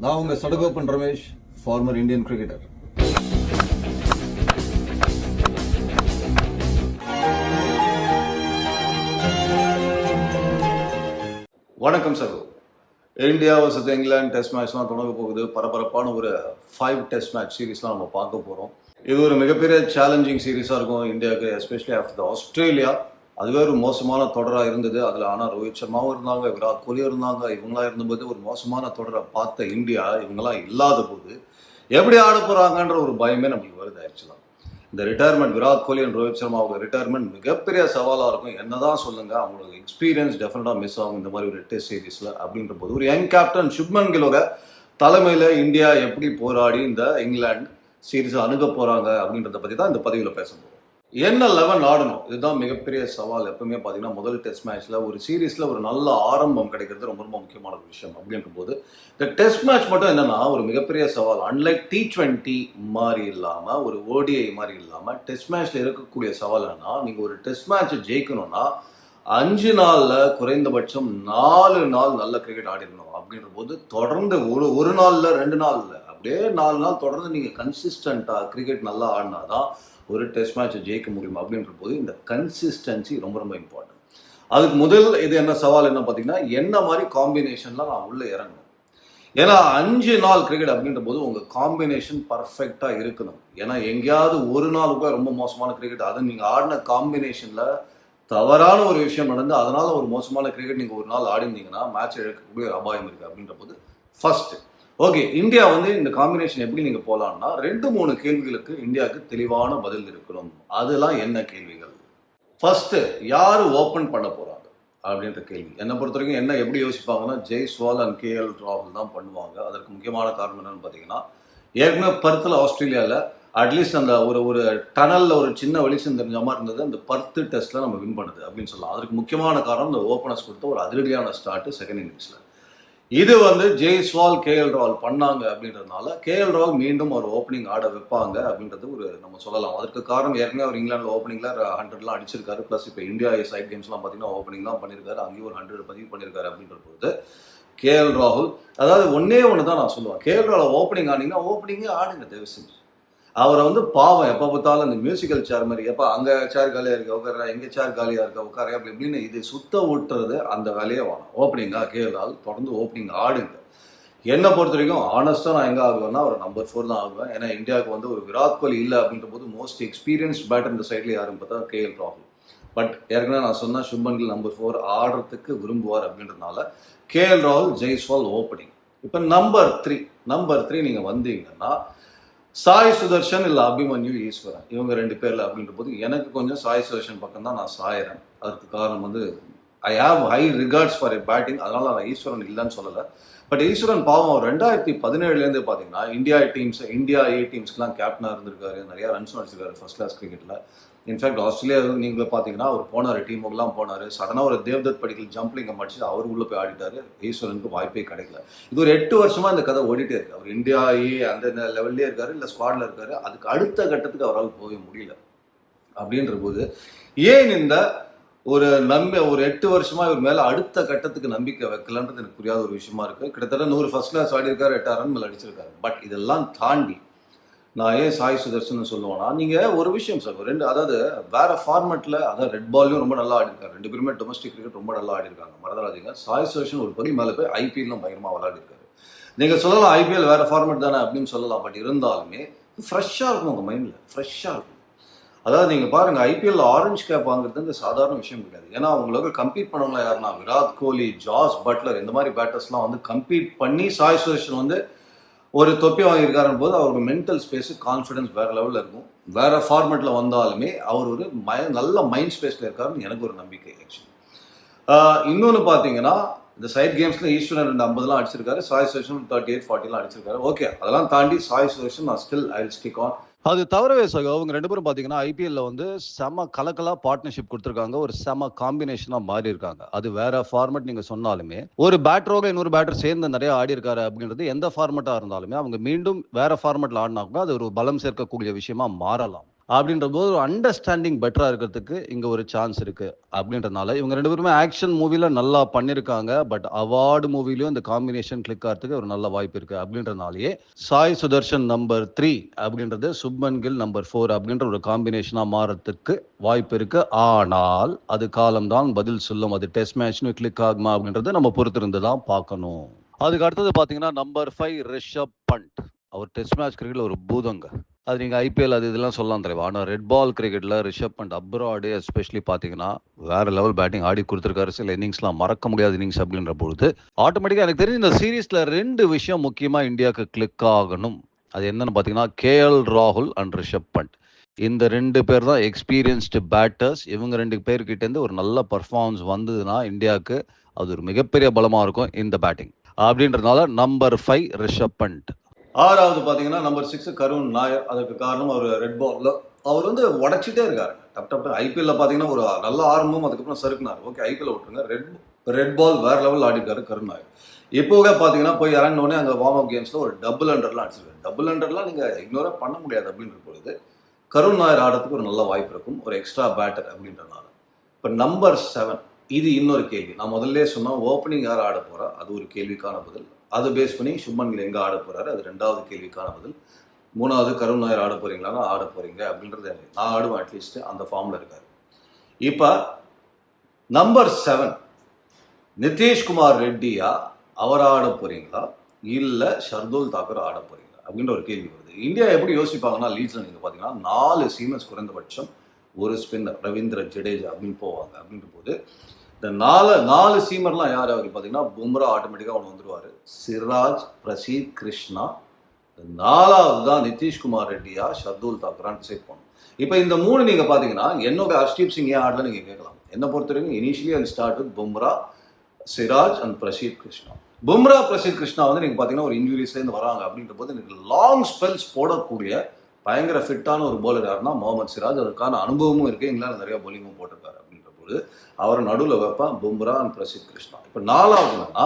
நான் உங்க Sadagoppan Ramesh former Indian cricketer வணக்கம் சகோ இந்தியா வர்சஸ் இங்கிலாந்து டெஸ்ட் மேட்ச்லாம் தொடங்க போகுது. பரபரப்பான ஒரு ஃபைவ் டெஸ்ட் மேட்ச் சீரிஸ்லாம் நம்ம பார்க்க போகிறோம் இது ஒரு மிகப்பெரிய சேலஞ்சிங் சீரீஸாக இருக்கும் இந்தியாவுக்கு எஸ்பெஷலி ஆஃப்டர் த ஆஸ்திரேலியா அதுவே ஒரு மோசமான தொடராக இருந்தது. அதில் ஆனால் ரோஹித் சர்மாவும் இருந்தாங்க விராட் கோலியும் இருந்தாங்க. இவங்களாம் இருந்தபோது ஒரு மோசமான தொடரை பார்த்த இந்தியா இவங்கெல்லாம் இல்லாத போது எப்படி ஆட போகிறாங்கன்ற ஒரு பயமே நம்மளுக்கு வருது ஆக்சுவலாக இந்த ரிட்டையர்மெண்ட் விராட் கோலி அண்ட் ரோஹித் சர்மாவோட ரிட்டையர்மெண்ட் மிகப்பெரிய சவாலாக இருக்கும். என்னதான் சொல்லுங்க அவங்களுக்கு எக்ஸ்பீரியன்ஸ் டெஃபினட்டாக மிஸ் ஆகும் இந்த மாதிரி ஒரு டெஸ்ட் சீரீஸில் அப்படின்ற போது ஒரு யங் கேப்டன் சுப்மன் கிலோட தலைமையில் இந்தியா எப்படி போராடி இந்த இங்கிலாந்து சீரீஸை அணுக போகிறாங்க அப்படின்றத பற்றி தான் இந்த பதிவில் பேச போகிறோம் என்ன லெவன் ஆடணும்? இதுதான் மிகப்பெரிய சவால். எப்பவுமே பார்த்தீங்கன்னா முதல் டெஸ்ட் மேட்ச்ல ஒரு சீரீஸ்ல ஒரு நல்ல ஆரம்பம் கிடைக்கிறது ரொம்ப ரொம்ப முக்கியமான ஒரு விஷயம் அப்படின்ற போது இந்த டெஸ்ட் மேட்ச் மட்டும் என்னன்னா ஒரு மிகப்பெரிய சவால். அன்லைக் டி டுவெண்ட்டி மாதிரி இல்லாம ஒரு ஓடிஐ மாதிரி இல்லாம டெஸ்ட் மேட்ச்ல இருக்கக்கூடிய சவால் என்னன்னா நீங்க ஒரு டெஸ்ட் மேட்ச் ஜெயிக்கணும்னா அஞ்சு நாள்ல குறைந்தபட்சம் நாலு நாள் நல்ல கிரிக்கெட் ஆடிடணும் அப்படின்ற போது தொடர்ந்து ஒரு ஒரு நாள்ல ரெண்டு நாள்ல அப்படியே நாலு நாள் தொடர்ந்து நீங்க கன்சிஸ்டண்டா கிரிக்கெட் நல்லா ஆடினாதான் ஒரு டெஸ்ட் மேட்சை ஜெயிக்க முடியும் அப்படின்ற போது இந்த கன்சிஸ்டன்சி ரொம்ப ரொம்ப இம்பார்ட்டன்ட் அதுக்கு முதல் இது என்ன சவால் என்ன பார்த்தீங்கன்னா என்ன மாதிரி காம்பினேஷன்லாம் நான் உள்ளே இறங்கணும். ஏன்னா அஞ்சு நாள் கிரிக்கெட் அப்படின்ற போது உங்கள் காம்பினேஷன் பர்ஃபெக்டாக இருக்கணும். ஏன்னா எங்கேயாவது ஒரு நாள் கூட ரொம்ப மோசமான கிரிக்கெட் அதை நீங்கள் ஆடின காம்பினேஷனில் தவறான ஒரு விஷயம் நடந்து அதனால ஒரு மோசமான கிரிக்கெட் நீங்கள் ஒரு நாள் ஆடிருந்தீங்கன்னா மேட்ச் இழக்கக்கூடிய ஒரு அபாயம் இருக்குது அப்படின்ற போது ஃபர்ஸ்ட் ஓகே இந்தியா வந்து இந்த காம்பினேஷன் எப்படி நீங்க போலாம்னா ரெண்டு மூணு கேள்விகளுக்கு இந்தியாவுக்கு தெளிவான பதில் இருக்கணும். அதெல்லாம் என்ன கேள்விகள்? ஃபர்ஸ்ட் யாரு ஓபன் பண்ண போறாங்க? அப்படின்ற கேள்வி. என்னை பொறுத்த வரைக்கும் என்ன எப்படி யோசிப்பாங்கன்னா ஜெய்ஸ்வால் அண்ட் கே எல் ராகுல் தான் பண்ணுவாங்க. அதற்கு முக்கியமான காரணம் என்னன்னு பார்த்தீங்கன்னா ஏற்கனவே பர்த்தில் ஆஸ்திரேலியாவில் அட்லீஸ்ட் அந்த ஒரு ஒரு டனலில் ஒரு சின்ன வெளிச்சம் தெரிஞ்ச மாதிரி இருந்தது. அந்த பர்த்து டெஸ்ட்டில் நம்ம வின் பண்ணுது அப்படின்னு சொல்லலாம். அதுக்கு முக்கியமான காரணம் இந்த ஓப்பனர்ஸ் கொடுத்த ஒரு அதிரடியான ஸ்டார்ட் செகண்ட் இன்னிங்ஸில் இது வந்து ஜெய்ஸ்வால் கே எல் ராவல் பண்ணாங்க அப்படின்றதுனால கே எல் ராவல் மீண்டும் ஒரு ஓப்பனிங் ஆட வைப்பாங்க அப்படின்றது ஒரு நம்ம சொல்லலாம். அதற்கு காரணம் ஏற்கனவே அவர் இங்கிலாந்து ஓப்பனிங்ல ஹண்ட்ரட்லாம் அடிச்சிருக்காரு. ப்ளஸ் இப்போ இந்தியா சைட் கேம்ஸ்லாம் பார்த்தீங்கன்னா ஓப்பனிங் தான் பண்ணியிருக்காரு அங்கேயும் ஒரு ஹண்ட்ரட் பதிவு பண்ணியிருக்காரு அப்படின்ற போது கே எல் ராகுல் அதாவது ஒன்னே ஒன்று தான் நான் சொல்லுவேன். கே எல் ராகுல் ஓப்பனிங் ஆனீங்கன்னா ஓப்பனிங்கே ஆடுங்க தயவு செஞ்சு அவரை வந்து பாவம் எப்போ பார்த்தாலும் அந்த மியூசிக்கல் சேர் மாதிரி எப்போ அங்கே சேர் காலியாக இருக்க உட்கார எங்கே சேர் காலியாக இருக்க உட்கார அப்படி இப்படின்னு இது சுத்த விட்டுறது அந்த வேலையே வேணும். ஓப்பனிங்காக கேளால் தொடர்ந்து ஓப்பனிங் ஆடுங்க. என்னை பொறுத்த வரைக்கும் ஆனஸ்ட்டாக நான் எங்கே ஆகுவேன்னா ஒரு நம்பர் ஃபோர் தான் ஆகுவேன். ஏன்னா இந்தியாவுக்கு வந்து ஒரு விராட் கோலி இல்லை அப்படின்ற போது மோஸ்ட் எக்ஸ்பீரியன்ஸ்ட் பேட்டர் இந்த சைடில் யாரும் பார்த்தா கே எல் ராகுல் பட் ஏற்கனவே நான் சொன்ன சுப்மன் கில் நம்பர் ஃபோர் ஆடுறதுக்கு விரும்புவார் அப்படின்றதுனால கே எல் ராகுல் ஜெய்ஸ்வால் ஓப்பனிங் இப்போ நம்பர் த்ரீ நம்பர் த்ரீ நீங்கள் வந்தீங்கன்னா சாய் சுதர்ஷன் இல்லை அபிமன்யு ஈஸ்வரன். இவங்க ரெண்டு பேர்ல அப்படின்ற போது எனக்கு கொஞ்சம் சாய் சுதர்ஷன் பக்கம் தான் நான் சாயறேன். அதுக்கு காரணம் வந்து I have high records for a batting அதனால நான் ஈஸ்வரன் இல்லைன்னு சொல்லலை. பட் ஈஸ்வரன் பாவம் ரெண்டாயிரத்தி பதினேழுலேருந்து பார்த்தீங்கன்னா இந்தியா டீம்ஸ் இந்தியா ஏ டீம்ஸ்க்குலாம் கேப்டனாக இருந்திருக்காரு. நிறைய ரன்ஸ் அடிச்சிருக்காரு ஃபர்ஸ்ட் கிளாஸ் கிரிக்கெட்டில் இன்ஃபேக்ட் ஆஸ்திரேலியா நீங்களே பார்த்தீங்கன்னா அவர் போனார் டீமுக்கெல்லாம் போனார். சடனாக ஒரு தேவ்தத் படிக்கல் ஜம்ப்லிங்கை மடிச்சு அவர் உள்ள போய் ஆடிட்டாரு. ஈஸ்வரனுக்கு வாய்ப்பே கிடைக்கல. இது ஒரு எட்டு வருஷமாக இந்த கதை ஓடிட்டே இருக்கு. அவர் இந்தியா அந்த லெவல்லே இருக்காரு இல்லை ஸ்குவாடில் இருக்காரு. அதுக்கு அடுத்த கட்டத்துக்கு அவரால் போக முடியல. அப்படின்ற போது ஏன் இந்த ஒரு நம்பி ஒரு எட்டு வருஷமா இவர் மேல அடுத்த கட்டத்துக்கு நம்பிக்கை வைக்கலன்றது எனக்கு புரியாத ஒரு விஷயமா இருக்கு. கிட்டத்தட்ட நூறு ஃபர்ஸ்ட் கிளாஸ் ஆடி இருக்காரு எட்டாயிரம் ரன் மேல அடிச்சிருக்காரு. பட் இதெல்லாம் தாண்டி நான் ஏன் சாய் சுதர்ஷன் சொல்லுவேன்னா நீங்க ஒரு விஷயம் சார் ரெண்டு அதாவது வேற ஃபார்மெட்ல அதாவது ரெட் பால்லையும் ரொம்ப நல்லா ஆடிருக்காங்க. ரெண்டு பேருமே டொமஸ்டிக் கிரிக்கெட் ரொம்ப நல்லா ஆடிருக்காங்க. மறந்துடாதீங்க. சாய் சுதர்சன் ஒரு படி மேலே போய் ஐபிஎல்லும் பயங்கரமா விளையாடிருக்காரு. நீங்கள் நீங்க சொல்லலாம் ஐபிஎல் வேற ஃபார்மெட் தானே அப்படின்னு சொல்லலாம். பட் இருந்தாலுமே ஃப்ரெஷ்ஷாக இருக்கும் உங்க மைண்ட்ல ஃப்ரெஷ்ஷாக இருக்கும். அதாவது நீங்க பாருங்க ஐபிஎல் ஆரஞ்சு கேப் வாங்குறது இந்த சாதாரண விஷயம் கிடையாது. ஏன்னா அவங்களுக்கு கம்பீட் பண்ணவங்களா யாருன்னா விராட் கோலி ஜாஸ் பட்லர் இந்த மாதிரி பேட்டர்ஸ்லாம் வந்து கம்பீட் பண்ணி சாய் சுதர்ஷன் வந்து ஒரு தொப்பி வாங்கியிருக்காருன்னு போது அவரோட மென்டல் ஸ்பேஸு கான்ஃபிடன்ஸ் வேற லெவலில் இருக்கும். வேற ஃபார்மேட்டில் வந்தாலுமே அவர் ஒரு மய நல்ல மைண்ட் ஸ்பேஸில் இருக்காருன்னு எனக்கு ஒரு நம்பிக்கை ஆக்சுவலி இன்னொன்று பார்த்தீங்கன்னா இந்த சைட் கேம்ஸில் ஈஸ்வரன் ரெண்டு ஐம்பதுலாம் அடிச்சிருக்காரு. சாய் சுரேஷன் தேர்ட்டி எயிட் ஃபார்ட்டிலாம் அடிச்சிருக்காரு. ஓகே அதெல்லாம் தாண்டி சாய் சுரேஷன் நான் ஸ்டில் ஐ ஸ்டிக் ஆன் அது தவிரவே சகோ அவங்க ரெண்டு பேரும் பார்த்தீங்கன்னா ஐபிஎல்ல வந்து செம கலக்கலா பார்ட்னர்ஷிப் கொடுத்துருக்காங்க. ஒரு செம காம்பினேஷனாக மாறி இருக்காங்க அது வேற ஃபார்மெட் நீங்க சொன்னாலுமே ஒரு பேட்டரோட இன்னொரு பேட்டர் சேர்ந்து நிறைய ஆடி இருக்காரு அப்படின்றது எந்த ஃபார்மெட்டாக இருந்தாலுமே அவங்க மீண்டும் வேற ஃபார்மெட்டில் ஆடினா கூட அது ஒரு பலம் சேர்க்கக்கூடிய விஷயமா மாறலாம். அப்படின்ற போது ஒரு அண்டர்ஸ்டாண்டிங் பெட்டராக இருக்கிறதுக்கு இங்கே ஒரு சான்ஸ் இருக்குது அப்படின்றதுனால இவங்க ரெண்டு பேருமே ஆக்ஷன் மூவியில் நல்லா பண்ணியிருக்காங்க பட் அவார்டு மூவிலையும் இந்த காம்பினேஷன் கிளிக் ஆகிறதுக்கு ஒரு நல்ல வாய்ப்பு இருக்குது அப்படின்றதுனாலயே சாய் சுதர்ஷன் நம்பர் த்ரீ அப்படின்றது சுப்மன் கில் நம்பர் ஃபோர் அப்படின்ற ஒரு காம்பினேஷனாக மாறத்துக்கு வாய்ப்பு இருக்குது ஆனால் அது காலம்தான் பதில் சொல்லும். அது டெஸ்ட் மேட்ச்னு கிளிக் ஆகுமா அப்படின்றத நம்ம பொறுத்திருந்து தான் பார்க்கணும். அதுக்கு அடுத்தது பார்த்தீங்கன்னா நம்பர் ஃபைவ் ரிஷப் பண்ட் அவர் டெஸ்ட் மேட்ச் கிரிக்கெட்டில் ஒரு பூதங்க. அது நீங்கள் ஐபிஎல் அது இதெல்லாம் சொல்லலாம் தெரியும்? ஆனால் ரெட் பால் கிரிக்கெட்டில் ரிஷப் பண்ட் அப்ராடு எஸ்பெஷலி பார்த்தீங்கன்னா வேற லெவல் பேட்டிங் ஆடி கொடுத்துருக்காரு. சில இன்னிங்ஸ்லாம் மறக்க முடியாத இன்னிங்ஸ் அப்படின்ற பொழுது ஆட்டோமேட்டிக்காக எனக்கு தெரிஞ்சு இந்த சீரீஸில் ரெண்டு விஷயம் முக்கியமாக இந்தியாவுக்கு கிளிக் ஆகணும். அது என்னன்னு பார்த்தீங்கன்னா கேஎல் ராகுல் அண்ட் ரிஷப் பண்ட் இந்த ரெண்டு பேர் தான் எக்ஸ்பீரியன்ஸ்டு பேட்டர்ஸ் இவங்க ரெண்டு பேர்கிட்டேருந்து ஒரு நல்ல பர்ஃபார்மன்ஸ் வந்ததுன்னா இந்தியாவுக்கு அது ஒரு மிகப்பெரிய பலமாக இருக்கும் இந்த பேட்டிங் அப்படின்றதுனால நம்பர் ஃபைவ் ரிஷப் பண்ட் ஆறாவது பார்த்தீங்கன்னா நம்பர் சிக்ஸ் கருண் நாயர். அதுக்கு காரணம் அவர் ரெட் பாலில் அவர் வந்து உடைச்சிட்டே இருக்காரு. டப் டப் ஐபிஎல்ல பார்த்தீங்கன்னா ஒரு நல்ல ஆரம்பம் அதுக்கப்புறம் சறுக்குனார். ஓகே ஐபிஎல் விட்டுருங்க. ரெட் ரெட் பால் வேற லெவல் ஆடிட்டாரு கருண் நாயர். இப்போவே பார்த்தீங்கன்னா போய் இறங்கினோடனே அங்கே வார்ம் அப் கேம்ஸில் ஒரு டபுள் ஹண்ட்ரட்லாம் அடிச்சிருக்காரு. டபுள் ஹண்ட்ரட்லாம் நீங்கள் இக்னோராக பண்ண முடியாது அப்படின்ற பொழுது கருண் நாயர் ஆடுறதுக்கு ஒரு நல்ல வாய்ப்பு இருக்கும். ஒரு எக்ஸ்ட்ரா பேட்டர் அப்படின்றனால. இப்போ நம்பர் செவன் இது இன்னொரு கேள்வி. நான் முதல்ல சொன்னால் ஓப்பனிங் யார் ஆட போகிறா அது ஒரு கேள்விக்கான பதில். அதை பேஸ் பண்ணி சும்மன் கில் எங்கே ஆட போகிறாரு அது ரெண்டாவது கேள்விக்கான பதில். மூணாவது கருண் நாயர் ஆட போகிறீங்களா ஆட போறீங்க. அப்படின்றது எனக்கு- நான் ஆடுவேன் அட்லீஸ்ட் அந்த ஃபார்மில் இருக்கார். இப்போ நம்பர் செவன் நிதிஷ்குமார் ரெட்டியா அவர் ஆட போகிறீங்களா இல்லை ஷர்துல் தாக்கர் ஆட போகிறீங்களா அப்படின்ற ஒரு கேள்வி வருது. இந்தியா எப்படி யோசிப்பாங்கன்னா லீட்ஸில் நீங்கள் பார்த்தீங்கன்னா நாலு சீமன்ஸ் குறைந்தபட்சம் ஒரு ஸ்பின்னர் ரவீந்திர ஜடேஜா அப்படின்னு போவாங்க. அப்படின்ற போது இந்த நாலு நாலு சீமர்லாம் யார் யாருக்கு பார்த்தீங்கன்னா பும்ரா ஆட்டோமேட்டிக்காக அவன் வந்துடுவார் சிராஜ் பிரசீத் கிருஷ்ணா. நாலாவது தான் நிதிஷ்குமார் ரெட்டியா ஷர்துல் தாக்கரான்னு டிசைட் பண்ணும் இப்போ இந்த மூணு நீங்கள் பார்த்தீங்கன்னா என்னோட ஹர்ஷ்தீப் சிங் ஏன் ஆடல நீங்கள் கேட்கலாம். என்னை பொறுத்த வரைக்கும் initially and start with Bumrah Siraj and Prasidh Krishna. Bumrah Prasidh Krishna வந்து நீங்கள் பார்த்தீங்கன்னா ஒரு இன்ஜுரிஸ்லேருந்து வராங்க. அப்படின்ற போது எனக்கு லாங் ஸ்பெல்ஸ் போடக்கூடிய பயங்கர ஃபிட்டான ஒரு பவுலர் யாருன்னா முகமது சிராஜ். அதுக்கான அனுபவமும் இருக்குது இங்கிலாந்து நிறைய bowling-ம் போட்டிருக்காரு. அப்படின்னு போது அவர் நடுவில் வைப்பான் பும்ரா அண்ட் பிரசித் கிருஷ்ணா. இப்போ நாலாவது என்னன்னா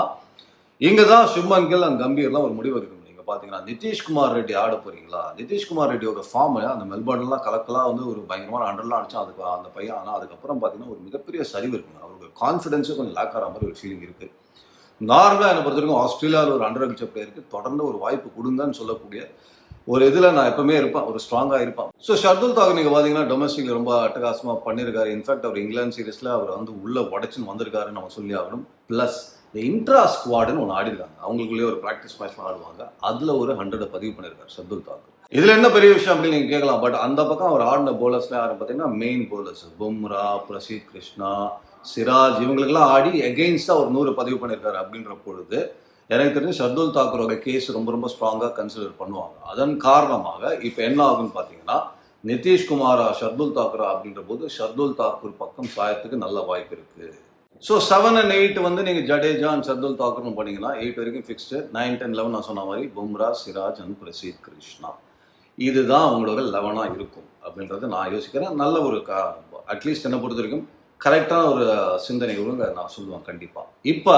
இங்கே தான் சுப்மன் கில் அண்ட் கம்பீர்லாம் ஒரு முடிவு எடுக்கணும் நீங்க பாத்தீங்கன்னா நிதிஷ்குமார் ரெட்டி ஆட போறீங்களா? நிதிஷ்குமார் ரெட்டியோட ஃபார்ம் அந்த மெல்பர்ன்லாம் கலக்கலா வந்து ஒரு பயங்கரமான அண்டர்லாம் அடிச்சா அதுக்கு அந்த பையன் ஆனால் அதுக்கப்புறம் பார்த்தீங்கன்னா ஒரு மிகப்பெரிய சரிவு இருக்குங்க அவருக்கு கான்ஃபிடன்ஸும் கொஞ்சம் லேக் ஆகிற மாதிரி ஒரு ஃபீலிங் இருக்குது நார்மலாக என்னை பொறுத்த வரைக்கும் ஆஸ்திரேலியாவில் ஒரு அண்டர் கல்ச்சர் பிளேயருக்கு தொடர்ந்து ஒரு வாய்ப்பு கொடுங்கன்னு சொல்லக்கூடிய ஒரு இதில் நான் எப்பவுமே இருப்பேன் ஒரு ஸ்ட்ராங்காக இருப்பேன். ஸோ ஷர்துல் தாகூர் நீங்கள் பார்த்தீங்கன்னா டொமஸ்டிக்ல ரொம்ப அட்டகாசமாக பண்ணியிருக்காரு இன்ஃபேக்ட் அவர் இங்கிலாந்து சீரீஸில் அவர் வந்து உள்ள உடச்சுன்னு வந்திருக்காருன்னு நம்ம சொல்லி ஆகணும். ப்ளஸ் இந்த இன்ட்ரா ஸ்குவாடுன்னு ஒன்று ஆடிருக்காங்க. அவங்களுக்குள்ளேயே ஒரு ப்ராக்டிஸ் மேட்ச் ஆடுவாங்க. அதில் ஒரு ஹண்ட்ரட் பதிவு பண்ணியிருக்காரு ஷர்துல் தாகூர் இதுல என்ன பெரிய விஷயம் அப்படின்னு நீங்க கேட்கலாம். பட் அந்த பக்கம் அவர் ஆடின போலர்ஸ்ல யாரும் பார்த்தீங்கன்னா மெயின் போலர்ஸ் பும்ரா பிரசீத் கிருஷ்ணா சிராஜ் இவங்களுக்கெல்லாம் ஆடி எகெயின்ஸ்டா ஒரு நூறு பதிவு பண்ணியிருக்காரு அப்படின்ற பொழுது எனக்கு தெரிஞ்சு ஷர்துல் தாக்கூரோட கேஸ் ரொம்ப ரொம்ப ஸ்ட்ராங்காக கன்சிடர் பண்ணுவாங்க. அதன் காரணமாக இப்போ என்ன ஆகும்னு பார்த்தீங்கன்னா நிதிஷ்குமாரா ஷர்துல் தாக்கூரா அப்படின்ற போது ஷர்துல் தாக்கூர் பக்கம் சாயத்துக்கு நல்ல வாய்ப்பு இருக்கு. ஸோ செவன் அண்ட் எயிட் வந்து நீங்கள் ஜடேஜா அண்ட் ஷர்துல் தாக்கூர்னு பண்ணீங்கன்னா எயிட் வரைக்கும் ஃபிக்ஸ்டு நைன் டென் லெவன் நான் சொன்ன மாதிரி பும்ரா சிராஜ் அண்ட் பிரசீத் கிருஷ்ணா. இதுதான் அவங்களோட லெவனாக இருக்கும் அப்படின்றத நான் யோசிக்கிறேன். நல்ல ஒரு க அட்லீஸ்ட் என்னை பொறுத்த வரைக்கும் கரெக்டான ஒரு சிந்தனைகளும் நான் சொல்லுவேன் கண்டிப்பாக இப்போ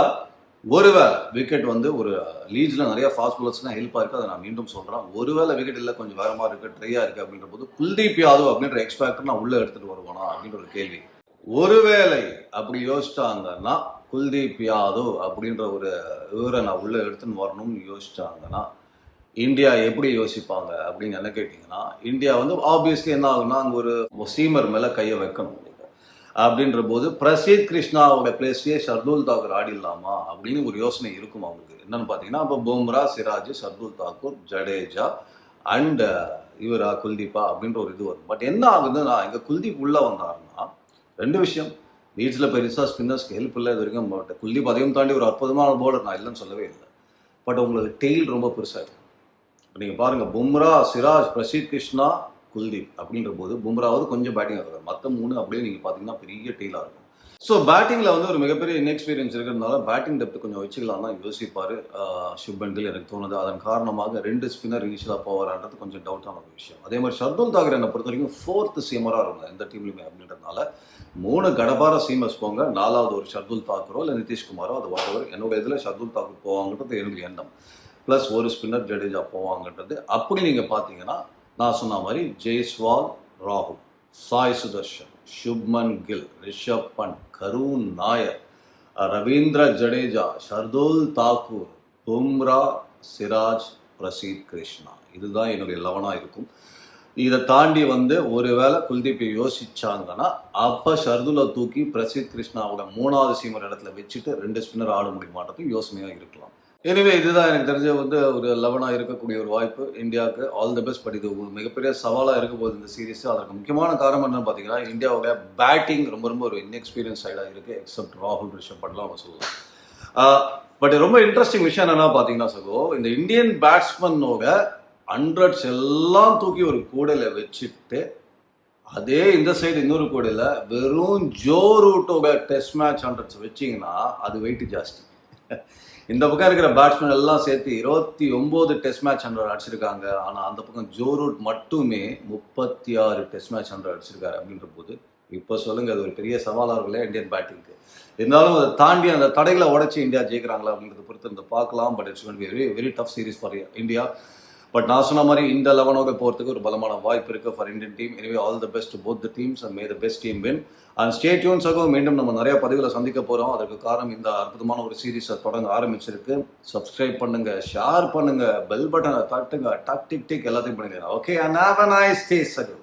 ஒருவேளை விக்கெட் வந்து ஒரு லீட்ஸில் நிறைய ஃபாஸ்ட் பாலர்ஸ்லாம் ஹெல்ப்பாக இருக்குது அதை நான் மீண்டும் சொல்கிறேன் ஒருவேளை விக்கெட் இல்லை கொஞ்சம் வேற மாதிரி இருக்குது ட்ரையாக இருக்குது அப்படின்ற போது குல்தீப் யாதவ் அப்படின்ற எக்ஸ்பேக்டர் நான் உள்ளே எடுத்துகிட்டு வருவானா அப்படின்ற ஒரு கேள்வி ஒருவேளை அப்படி யோசிச்சாங்கன்னா குல்தீப் யாதவ் அப்படின்ற ஒரு இவரை நான் உள்ளே எடுத்துன்னு வரணும்னு யோசிச்சாங்கன்னா இந்தியா எப்படி யோசிப்பாங்க அப்படின்னு என்ன கேட்டிங்கன்னா இந்தியா வந்து ஆப்வியஸ்லி என்ன ஆகுதுன்னா அங்கே ஒரு சீமர் மேலே கையை வைக்கணும் நீங்க. அப்படின்ற போது பிரசீத் கிருஷ்ணாவோட பிளேஸ்லயே ஷர்துல் தாக்கூர் ஆடிடலாமா அப்படின்னு ஒரு யோசனை இருக்கும் அவங்களுக்கு. என்னன்னு பார்த்தீங்கன்னா அப்போ பும்ரா சிராஜ் ஷர்துல் தாக்கூர் ஜடேஜா அண்ட் இவரா குல்தீப்பா அப்படின்ற ஒரு இது வரும். பட் என்ன ஆகுதுன்னா இங்கே குல்தீப் உள்ள வந்தாருன்னா ரெண்டு விஷயம். லீட்ஸில் பெருசாக ஸ்பின்னர்ஸ்க்கு ஹெல்ப் இல்லை இது வரைக்கும் பட் குல்தீப் அதையும் தாண்டி ஒரு அற்புதமான பவுலர் நான் இல்லைன்னு சொல்லவே இல்லை. பட் உங்களுக்கு டெய்ல் ரொம்ப பெருசாக இருக்கு. இப்போ நீங்கள் பாருங்கள் பும்ரா சிராஜ் பிரசீத் கிருஷ்ணா குல்தீப் அப்படின்ற போது பும்ராவது கொஞ்சம் பேட்டிங் ஆகுது மற்ற மூணு அப்படியே நீங்கள் பார்த்தீங்கன்னா பெரிய டீலாக இருக்கும். ஸோ பேட்டிங்கில் வந்து ஒரு மிகப்பெரிய இன்எக்ஸ்பீரியன்ஸ் இருக்கிறதுனால பேட்டிங் டெப்த் கொஞ்சம் வச்சுக்கலாம் தான் யோசிப்பார் சுப்மன் கில் எனக்கு தோணுது அதன் காரணமாக ரெண்டு ஸ்பின்னர் இனிஷியலாக போவாரான்றது கொஞ்சம் டவுட்டான ஒரு விஷயம். அதே மாதிரி ஷர்துல் தாக்கர் என்னை பொறுத்த வரைக்கும் ஃபோர்த்து சீமராக இருக்கும் எந்த டீம்லையுமே அப்படின்றதுனால. மூணு கடபார சீமர்ஸ் போங்க. நாலாவது ஒரு ஷர்துல் தாக்கரோ இல்லை நிதிஷ்குமாரோ அது வாட்டவர் என்னோட இதில் ஷர்துல் தாக்கூர் போவாங்கன்றது என்னுடைய எண்ணம். ப்ளஸ் ஒரு ஸ்பின்னர் ஜடேஜா போவாங்கன்றது. அப்படி நீங்கள் பார்த்தீங்கன்னா நான் சொன்ன மாதிரி ஜெய்ஸ்வால் ராகுல் சாய் சுதர்ஷன் சுப்மன் கில் ரிஷப் பண்ட் கருண் நாயர் ரவீந்திர ஜடேஜா ஷர்துல் தாக்கூர் பும்ரா சிராஜ் பிரசீத் கிருஷ்ணா. இதுதான் என்னுடைய லெவனாக இருக்கும். இதை தாண்டி வந்து ஒருவேளை குல்தீப்பை யோசிச்சாங்கன்னா அப்போ ஷர்துலை தூக்கி பிரசீத் கிருஷ்ணாவோட மூணாவது சீமர் இடத்துல வச்சுட்டு ரெண்டு ஸ்பின்னர் ஆட முடியுமான்றது யோசனையாக இருக்கலாம். எனவே இதுதான் எனக்கு தெரிஞ்ச வந்து ஒரு லெவனாக இருக்கக்கூடிய ஒரு வாய்ப்பு. இந்தியாவுக்கு ஆல் தி பெஸ்ட் பட் இது ஒரு மிகப்பெரிய சவாலாக இருக்க போகுது இந்த சீரீஸ் அதற்கு முக்கியமான காரணம் என்னன்னு பார்த்தீங்கன்னா இந்தியாவோட பேட்டிங் ரொம்ப ரொம்ப ஒரு இன்எக்ஸ்பீரியன்ஸ் சைடாக இருக்குது எக்ஸப்ட் ராகுல் ரிஷப் பண்ணலாம் அவங்க சொல்லலாம். பட் ரொம்ப இன்ட்ரெஸ்டிங் விஷயம் என்னென்னா பார்த்தீங்கன்னா சகோ இந்த இந்தியன் பேட்ஸ்மன்னோட ஹண்ட்ரட்ஸ் எல்லாம் தூக்கி ஒரு கூடையில் வச்சுட்டு அதே இந்த சைடு இன்னொரு கூடையில் வெறும் ஜோ ரூட்டோட டெஸ்ட் மேட்ச் ஹண்ட்ரட்ஸ் வச்சிங்கன்னா அது வெயிட் ஜாஸ்தி. இந்த பக்கம் இருக்கிற பேட்ஸ்மேன் எல்லாம் சேர்த்து இருபத்தி ஒம்பது டெஸ்ட் மேட்ச் ஹண்ட்ரட் அடிச்சிருக்காங்க. ஆனால் அந்த பக்கம் ஜோ ரூட் மட்டுமே முப்பத்தி ஆறு டெஸ்ட் மேட்ச் ஹண்ட்ரட் அடிச்சிருக்காரு அப்படின்ற போது இப்போ சொல்லுங்க அது ஒரு பெரிய சவாலாக இருக்குல்ல இந்தியன் பேட்டிங்க்கு இருந்தாலும் அதை தாண்டி அந்த தடைகளை உடைச்சி இந்தியா ஜெயிக்கிறாங்களா அப்படின்றத பொறுத்து இந்த பார்க்கலாம் but it's very very tough series for India but நான் சொன்ன மாதிரி இந்த லெவனோட போகிறதுக்கு ஒரு பலமான வாய்ப்பு இருக்குது ஃபார் இந்தியன் டீம் எனவே all the best both the teams and may the best team win and stay டியூன்ஸாகவும் மீண்டும் நம்ம நிறைய பதிவுகளை சந்திக்க போகிறோம் அதற்கு காரணம் இந்த அற்புதமான ஒரு சீரீஸை தொடங்க ஆரம்பிச்சிருக்கு. சப்ஸ்கிரைப் பண்ணுங்க ஷேர் பண்ணுங்க பெல் பட்டனை தட்டுங்க டக் டிக் டிக் எல்லாத்தையும் பண்ணுங்க okay and have a nice day சகு.